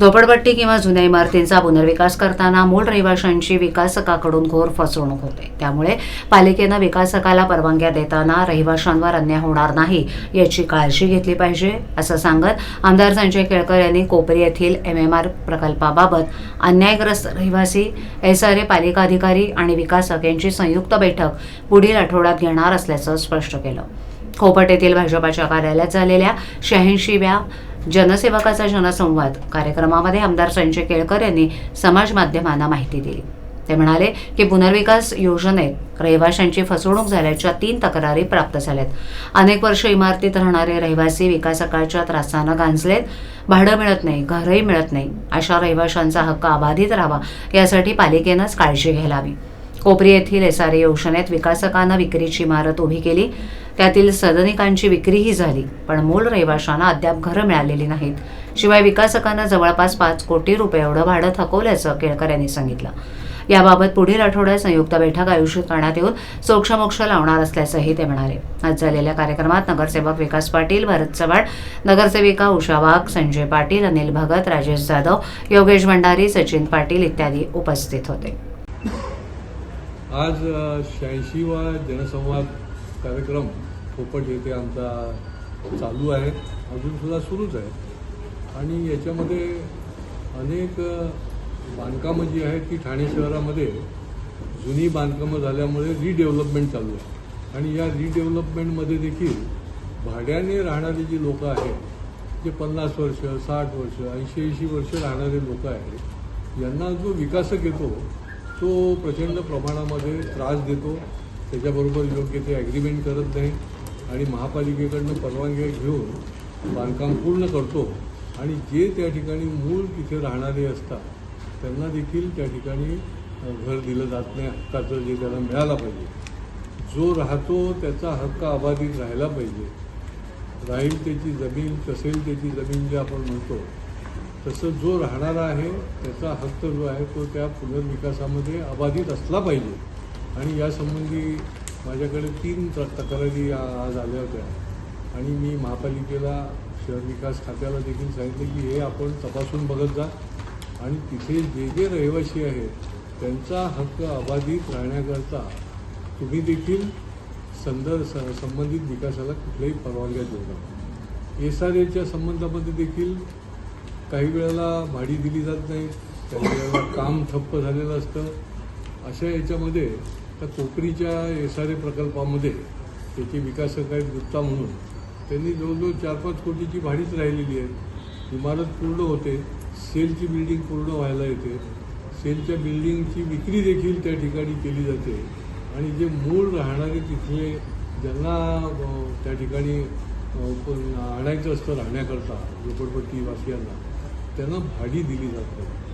झोपडपट्टी किंवा जुन्या इमारतींचा पुनर्विकास करताना मूळ रहिवाशांची विकासकाकडून घोर फसवणूक होते. त्यामुळे पालिकेनं विकासकाला परवानग्या देताना रहिवाशांवर अन्याय होणार नाही याची काळजी घेतली पाहिजे असं सांगत आमदार संजय केळकर यांनी कोपरी येथील एम एम आर प्रकल्पाबाबत अन्यायग्रस्त रहिवासी एस आर ए पालिका अधिकारी आणि विकासक यांची संयुक्त बैठक पुढील आठवड्यात घेणार असल्याचं स्पष्ट केलं. खोपट येथील भाजपाच्या कार्यालयात झालेल्या शहाऐंशीव्या जनसेवकाचा जनसंवाद कार्यक्रमामध्ये आमदार संजय केळकर यांनी समाज माध्यमांना माहिती दिली. ते म्हणाले की पुनर्विकास योजनेत रहिवाशांची फसवणूक झाल्याच्या तीन तक्रारी प्राप्त झाल्यात. अनेक वर्ष इमारतीत राहणारे रहिवासी विकासकाच्या त्रासानं गांजलेत. भाडं मिळत नाही घरही मिळत नाही. अशा रहिवाशांचा हक्क अबाधित राहावा यासाठी पालिकेनंच काळजी घ्यायला हवी. कोपरी येथील एसआरए आर ए विकासकानं विक्रीची इमारत उभी केली. त्यातील सदनिकांची विक्रीही झाली पण मूळ रहिवाशांना अद्याप घरं मिळालेली नाहीत. शिवाय विकासकानं जवळपास पाच कोटी रुपये एवढं भाडं थकवल्याचं केळकर यांनी सांगितलं. याबाबत पुढील आठवड्यात संयुक्त बैठक आयोजित करण्यात येऊन सोक्षमोक्ष लावणार असल्याचंही ते म्हणाले. आज झालेल्या कार्यक्रमात नगरसेवक विकास पाटील भरत चव्हाण नगरसेविका उषा वाघ संजय पाटील अनिल भगत राजेश जाधव योगेश भंडारी सचिन पाटील इत्यादी उपस्थित होते. आज शहाऐंशीवा जनसंवाद कार्यक्रम पोपट येथे आमचा चालू आहे अजूनसुद्धा सुरूच आहे. आणि याच्यामध्ये अनेक बांधकामं जी आहेत ती ठाणे शहरामध्ये जुनी बांधकामं झाल्यामुळे रिडेव्हलपमेंट चालू आहे. आणि या रिडेव्हलपमेंटमध्ये देखील भाड्याने राहणारी जी लोकं आहेत जे पन्नास वर्ष साठ वर्ष ऐंशी ऐंशी वर्ष राहणारे लोक आहेत यांना जो विकासक येतो तो प्रचंड प्रमाणामध्ये त्रास देतो. त्याच्याबरोबर योग्य ते ॲग्रीमेंट करत नाही. आणि महापालिकेकडनं परवानग्या घेऊन बांधकाम पूर्ण करतो. आणि जे त्या ठिकाणी मूळ तिथे राहणारे असतात त्यांना देखील त्या ठिकाणी घर दिलं जात नाही. हक्काचं जे त्याला मिळाला पाहिजे. जो राहतो त्याचा हक्क अबाधित राहायला पाहिजे. राहील त्याची जमीन कसेल त्याची जमीन जे आपण म्हणतो तसं जो राहणारा आहे त्याचा हक्क जो आहे तो त्या पुनर्विकासामध्ये अबाधित असला पाहिजे. आणि यासंबंधी माझ्याकडे तीन तक्रारी आज आल्या होत्या. आणि मी महापालिकेला शहर विकास खात्याला देखील सांगितलं की हे आपण तपासून बघत जा. आणि तिथे जे जे रहिवासी आहेत त्यांचा हक्क अबाधित राहण्याकरता तुम्ही देखील संदर्भ स- संबंधित विकासाला कुठल्याही परवानग्या देऊ नका. एस आर एच्या संबंधामध्ये देखील काही वेळेला भाडी दिली जात नाही काही वेळेला काम ठप्प झालेलं असतं. अशा याच्यामध्ये त्या कोपरीच्या एस आर ए प्रकल्पामध्ये त्याचे विकासकारी आहेत गुप्ता म्हणून त्यांनी जवळजवळ चार पाच कोटीची भाडीच राहिलेली आहे. इमारत पूर्ण होते सेलची बिल्डिंग पूर्ण व्हायला येते. सेलच्या बिल्डिंगची विक्री देखील त्या ठिकाणी केली जाते. आणि जे मूळ राहणारे तिथले ज्यांना त्या ठिकाणी आणायचं असतं राहण्याकरता झोपडपट्टी वासियांना त्यांना भाडी दिली जाते.